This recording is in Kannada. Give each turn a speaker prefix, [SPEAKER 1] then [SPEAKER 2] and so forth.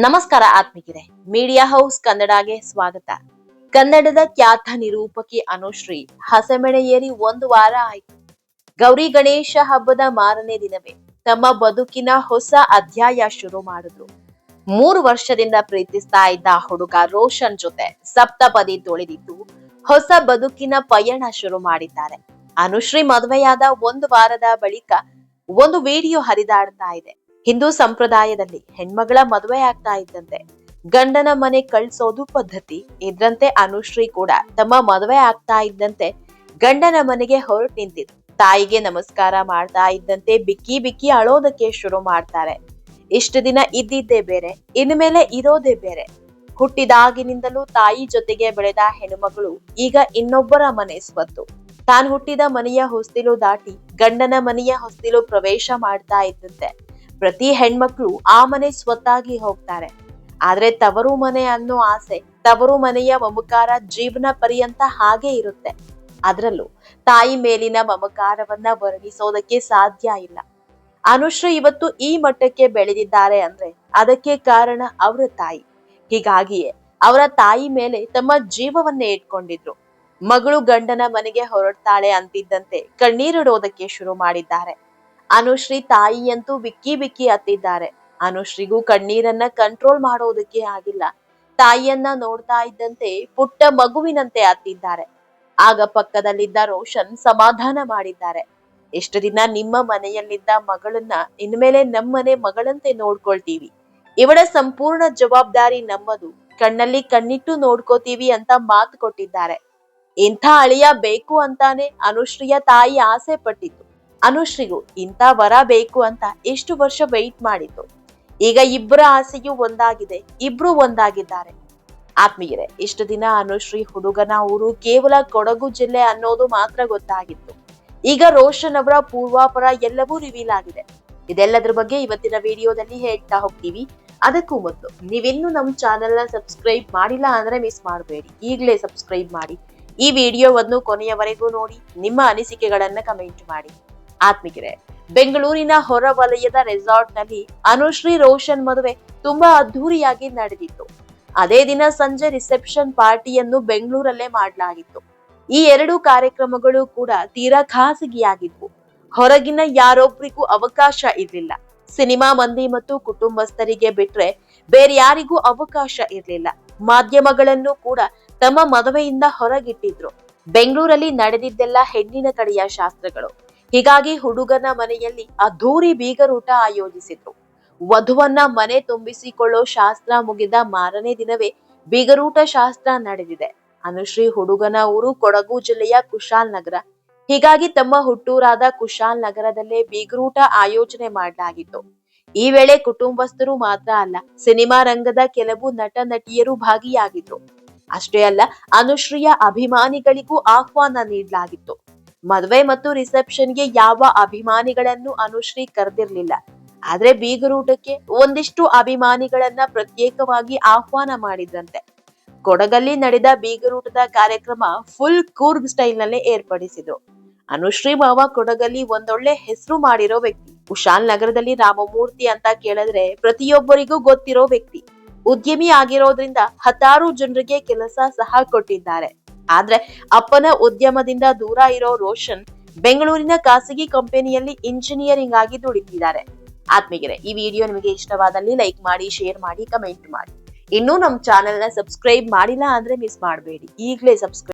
[SPEAKER 1] ನಮಸ್ಕಾರ ಆತ್ಮಿಕರೇ, ಮೀಡಿಯಾ ಹೌಸ್ ಕನ್ನಡಗೆ ಸ್ವಾಗತ. ಕನ್ನಡದ ಖ್ಯಾತ ನಿರೂಪಕಿ ಅನುಶ್ರೀ ಹಸೆಮೆಣೆಯೇರಿ ಒಂದು ವಾರ ಆಯ್ತು. ಗೌರಿ ಗಣೇಶ ಹಬ್ಬದ ಮಾರನೇ ದಿನವೇ ತಮ್ಮ ಬದುಕಿನ ಹೊಸ ಅಧ್ಯಾಯ ಶುರು ಮಾಡಿದ್ರು. ಮೂರು ವರ್ಷದಿಂದ ಪ್ರೀತಿಸ್ತಾ ಇದ್ದ ಹುಡುಗ ರೋಷನ್ ಜೊತೆ ಸಪ್ತಪದಿ ತೊಳೆದಿದ್ದು ಹೊಸ ಬದುಕಿನ ಪಯಣ ಶುರು ಮಾಡಿದ್ದಾರೆ. ಅನುಶ್ರೀ ಮದುವೆಯಾದ ಒಂದು ವಾರದ ಬಳಿಕ ಒಂದು ವಿಡಿಯೋ ಹರಿದಾಡ್ತಾ ಇದೆ. ಹಿಂದೂ ಸಂಪ್ರದಾಯದಲ್ಲಿ ಹೆಣ್ಮಗಳ ಮದುವೆ ಆಗ್ತಾ ಇದ್ದಂತೆ ಗಂಡನ ಮನೆ ಕಳ್ಸೋದು ಪದ್ಧತಿ ಇದ್ರಂತೆ ಅನುಶ್ರೀ ಕೂಡ ತಮ್ಮ ಮದುವೆ ಆಗ್ತಾ ಇದ್ದಂತೆ ಗಂಡನ ಮನೆಗೆ ಹೊರಟು ನಿಂತಿದ್ರು. ತಾಯಿಗೆ ನಮಸ್ಕಾರ ಮಾಡ್ತಾ ಇದ್ದಂತೆ ಬಿಕ್ಕಿ ಬಿಕ್ಕಿ ಅಳೋದಕ್ಕೆ ಶುರು ಮಾಡ್ತಾರೆ. ಇಷ್ಟು ದಿನ ಇದ್ದಿದ್ದೇ ಬೇರೆ, ಇನ್ಮೇಲೆ ಇರೋದೇ ಬೇರೆ. ಹುಟ್ಟಿದಾಗಿನಿಂದಲೂ ತಾಯಿ ಜೊತೆಗೆ ಬೆಳೆದ ಹೆಣ್ಣುಮಗಳು ಈಗ ಇನ್ನೊಬ್ಬರ ಮನೆ ಸ್ವತ್ತು. ತಾನು ಹುಟ್ಟಿದ ಮನೆಯ ಹೊಸ್ತಿಲು ದಾಟಿ ಗಂಡನ ಮನೆಯ ಹೊಸ್ತಿಲು ಪ್ರವೇಶ ಮಾಡ್ತಾ ಇದ್ದಂತೆ. ಪ್ರತಿ ಹೆಣ್ಮಕ್ಳು ಆ ಮನೆ ಸ್ವತ್ತಾಗಿ ಹೋಗ್ತಾರೆ. ಆದ್ರೆ ತವರು ಮನೆ ಅನ್ನೋ ಆಸೆ ತವರು ಮನೆಯ ಮಮಕಾರ ಜೀವನ ಪರ್ಯಂತ ಹಾಗೆ ಇರುತ್ತೆ. ಅದರಲ್ಲೂ ತಾಯಿ ಮೇಲಿನ ಮಮಕಾರವನ್ನ ವರ್ಣಿಸೋದಕ್ಕೆ ಸಾಧ್ಯ ಇಲ್ಲ. ಅನುಶ್ರೀ ಇವತ್ತು ಈ ಮಟ್ಟಕ್ಕೆ ಬೆಳೆದಿದ್ದಾರೆ ಅಂದ್ರೆ ಅದಕ್ಕೆ ಕಾರಣ ಅವರ ತಾಯಿ. ಹೀಗಾಗಿಯೇ ಅವರ ತಾಯಿ ಮೇಲೆ ತಮ್ಮ ಜೀವವನ್ನೇ ಇಟ್ಕೊಂಡಿದ್ರು. ಮಗಳು ಗಂಡನ ಮನೆಗೆ ಹೊರಡ್ತಾಳೆ ಅಂತಿದ್ದಂತೆ ಕಣ್ಣೀರಿಡೋದಕ್ಕೆ ಶುರು ಮಾಡಿದ್ದಾರೆ. ಅನುಶ್ರೀ ತಾಯಿಯಂತೂ ಬಿಕ್ಕಿ ಬಿಕ್ಕಿ ಹತ್ತಿದ್ದಾರೆ. ಅನುಶ್ರೀಗೂ ಕಣ್ಣೀರನ್ನ ಕಂಟ್ರೋಲ್ ಮಾಡೋದಕ್ಕೆ ಆಗಿಲ್ಲ. ತಾಯಿಯನ್ನ ನೋಡ್ತಾ ಇದ್ದಂತೆ ಪುಟ್ಟ ಮಗುವಿನಂತೆ ಹತ್ತಿದ್ದಾರೆ. ಆಗ ಪಕ್ಕದಲ್ಲಿದ್ದ ರೋಷನ್ ಸಮಾಧಾನ ಮಾಡಿದ್ದಾರೆ. ಎಷ್ಟು ದಿನ ನಿಮ್ಮ ಮನೆಯಲ್ಲಿದ್ದ ಮಗಳನ್ನ ಇನ್ಮೇಲೆ ನಮ್ಮನೆ ಮಗಳಂತೆ ನೋಡ್ಕೊಳ್ತೀವಿ. ಇವಳ ಸಂಪೂರ್ಣ ಜವಾಬ್ದಾರಿ ನಮ್ಮದು. ಕಣ್ಣಲ್ಲಿ ಕಣ್ಣಿಟ್ಟು ನೋಡ್ಕೋತೀವಿ ಅಂತ ಮಾತು ಕೊಟ್ಟಿದ್ದಾರೆ. ಇಂಥ ಅಳಿಯ ಬೇಕು ಅಂತಾನೆ ಅನುಶ್ರೀಯ ತಾಯಿ ಆಸೆ ಪಟ್ಟಿತ್ತು. ಅನುಶ್ರೀಗೂ ಇಂಥ ವರ ಬೇಕು ಅಂತ ಎಷ್ಟು ವರ್ಷ ವೆಯ್ಟ್ ಮಾಡಿತ್ತು ಈಗ ಇಬ್ಬರ ಆಸೆಯೂ ಒಂದಾಗಿದೆ, ಇಬ್ರು ಒಂದಾಗಿದ್ದಾರೆ. ಆತ್ಮೀಯರೇ, ಇಷ್ಟು ದಿನ ಅನುಶ್ರೀ ಹುಡುಗನ ಊರು ಕೇವಲ ಕೊಡಗು ಜಿಲ್ಲೆ ಅನ್ನೋದು ಮಾತ್ರ ಗೊತ್ತಾಗಿತ್ತು. ಈಗ ರೋಷನ್ ಅವರ ಪೂರ್ವಾಪರ ಎಲ್ಲವೂ ರಿವೀಲ್ ಆಗಿದೆ. ಇದೆಲ್ಲದ್ರ ಬಗ್ಗೆ ಇವತ್ತಿನ ವಿಡಿಯೋದಲ್ಲಿ ಹೇಳ್ತಾ ಹೋಗ್ತೀವಿ. ಅದಕ್ಕೂ ಮೊದಲು, ನೀವಿನ್ನೂ ನಮ್ಮ ಚಾನೆಲ್ನ ಸಬ್ಸ್ಕ್ರೈಬ್ ಮಾಡಿಲ್ಲ ಅಂದ್ರೆ ಮಿಸ್ ಮಾಡಬೇಡಿ. ಈಗಲೇ ಸಬ್ಸ್ಕ್ರೈಬ್ ಮಾಡಿ. ಈ ವಿಡಿಯೋವನ್ನು ಕೊನೆಯವರೆಗೂ ನೋಡಿ, ನಿಮ್ಮ ಅನಿಸಿಕೆಗಳನ್ನು ಕಮೆಂಟ್ ಮಾಡಿ. ಆತ್ಮಿಕರೇ, ಬೆಂಗಳೂರಿನ ಹೊರ ವಲಯದ ರೆಸಾರ್ಟ್ನಲ್ಲಿ ಅನುಶ್ರೀ ರೋಷನ್ ಮದುವೆ ತುಂಬಾ ಅದ್ಧೂರಿಯಾಗಿ ನಡೆದಿತ್ತು. ಅದೇ ದಿನ ಸಂಜೆ ರಿಸೆಪ್ಷನ್ ಪಾರ್ಟಿಯನ್ನು ಬೆಂಗಳೂರಲ್ಲೇ ಮಾಡಲಾಗಿತ್ತು. ಈ ಎರಡು ಕಾರ್ಯಕ್ರಮಗಳು ಕೂಡ ತೀರಾ ಖಾಸಗಿಯಾಗಿದ್ವು. ಹೊರಗಿನ ಯಾರೊಬ್ರಿಗೂ ಅವಕಾಶ ಇರಲಿಲ್ಲ. ಸಿನಿಮಾ ಮಂದಿ ಮತ್ತು ಕುಟುಂಬಸ್ಥರಿಗೆ ಬಿಟ್ರೆ ಬೇರೆ ಯಾರಿಗೂ ಅವಕಾಶ ಇರಲಿಲ್ಲ. ಮಾಧ್ಯಮಗಳನ್ನು ಕೂಡ ತಮ್ಮ ಮದುವೆಯಿಂದ ಹೊರಗಿಟ್ಟಿದ್ರು. ಬೆಂಗಳೂರಲ್ಲಿ ನಡೆದಿದ್ದೆಲ್ಲ ಹೆಣ್ಣಿನ ಕಡೆಯ ಶಾಸ್ತ್ರಗಳು. ಹೀಗಾಗಿ ಹುಡುಗನ ಮನೆಯಲ್ಲಿ ಅದ್ಧೂರಿ ಬೀಗರೂಟ ಆಯೋಜಿಸಿದ್ರು. ವಧುವನ್ನ ಮನೆ ತುಂಬಿಸಿಕೊಳ್ಳೋ ಶಾಸ್ತ್ರ ಮುಗಿದ ಮಾರನೇ ದಿನವೇ ಬೀಗರೂಟ ಶಾಸ್ತ್ರ ನಡೆದಿದೆ. ಅನುಶ್ರೀ ಹುಡುಗನ ಊರು ಕೊಡಗು ಜಿಲ್ಲೆಯ ಕುಶಾಲ್ ನಗರ. ಹೀಗಾಗಿ ತಮ್ಮ ಹುಟ್ಟೂರಾದ ಕುಶಾಲ್ ನಗರದಲ್ಲೇ ಬೀಗರೂಟ ಆಯೋಜನೆ ಮಾಡಲಾಗಿತ್ತು. ಈ ವೇಳೆ ಕುಟುಂಬಸ್ಥರು ಮಾತ್ರ ಅಲ್ಲ, ಸಿನಿಮಾ ರಂಗದ ಕೆಲವು ನಟ ನಟಿಯರು ಭಾಗಿಯಾಗಿದ್ರು. ಅಷ್ಟೇ ಅಲ್ಲ, ಅನುಶ್ರೀಯ ಅಭಿಮಾನಿಗಳಿಗೂ ಆಹ್ವಾನ ನೀಡಲಾಗಿತ್ತು. ಮದುವೆ ಮತ್ತು ರಿಸೆಪ್ಷನ್ಗೆ ಯಾವ ಅಭಿಮಾನಿಗಳನ್ನು ಅನುಶ್ರೀ ಕರೆದಿರ್ಲಿಲ್ಲ ಆದ್ರೆ ಬೀಗರೂಟಕ್ಕೆ ಒಂದಿಷ್ಟು ಅಭಿಮಾನಿಗಳನ್ನ ಪ್ರತ್ಯೇಕವಾಗಿ ಆಹ್ವಾನ ಮಾಡಿದ್ರಂತೆ. ಕೊಡಗಲ್ಲಿ ನಡೆದ ಬೀಗರೂಟದ ಕಾರ್ಯಕ್ರಮ ಫುಲ್ ಕೂರ್ಗ್ ಸ್ಟೈಲ್ ನಲ್ಲೇ ಏರ್ಪಡಿಸಿದ್ರು. ಅನುಶ್ರೀ ಮಾವ ಕೊಡಗಲ್ಲಿ ಒಂದೊಳ್ಳೆ ಹೆಸರು ಮಾಡಿರೋ ವ್ಯಕ್ತಿ. ಕುಶಾಲ್ ನಗರದಲ್ಲಿ ರಾಮಮೂರ್ತಿ ಅಂತ ಕೇಳಿದ್ರೆ ಪ್ರತಿಯೊಬ್ಬರಿಗೂ ಗೊತ್ತಿರೋ ವ್ಯಕ್ತಿ. ಉದ್ಯಮಿ ಆಗಿರೋದ್ರಿಂದ ಹತ್ತಾರು ಜನರಿಗೆ ಕೆಲಸ ಸಹ ಕೊಟ್ಟಿದ್ದಾರೆ. ಆದ್ರೆ ಅಪ್ಪನ ಉದ್ಯಮದಿಂದ ದೂರ ಇರೋ ರೋಷನ್ ಬೆಂಗಳೂರಿನ ಖಾಸಗಿ ಕಂಪನಿಯಲ್ಲಿ ಇಂಜಿನಿಯರಿಂಗ್ ಆಗಿ ದುಡಿತಿದ್ದಾರೆ. ಆತ್ಮೀಗಿರೆ ಈ ವಿಡಿಯೋ ನಿಮಗೆ ಇಷ್ಟವಾದಲ್ಲಿ ಲೈಕ್ ಮಾಡಿ ಶೇರ್ ಮಾಡಿ ಕಮೆಂಟ್ ಮಾಡಿ. ಇನ್ನೂ ನಮ್ಮ ಚಾನೆಲ್ನ ಸಬ್ಸ್ಕ್ರೈಬ್ ಮಾಡಿಲ್ಲ ಅಂದ್ರೆ ಮಿಸ್ ಮಾಡಬೇಡಿ. ಈಗಲೇ ಸಬ್ಸ್ಕ್ರೈಬ್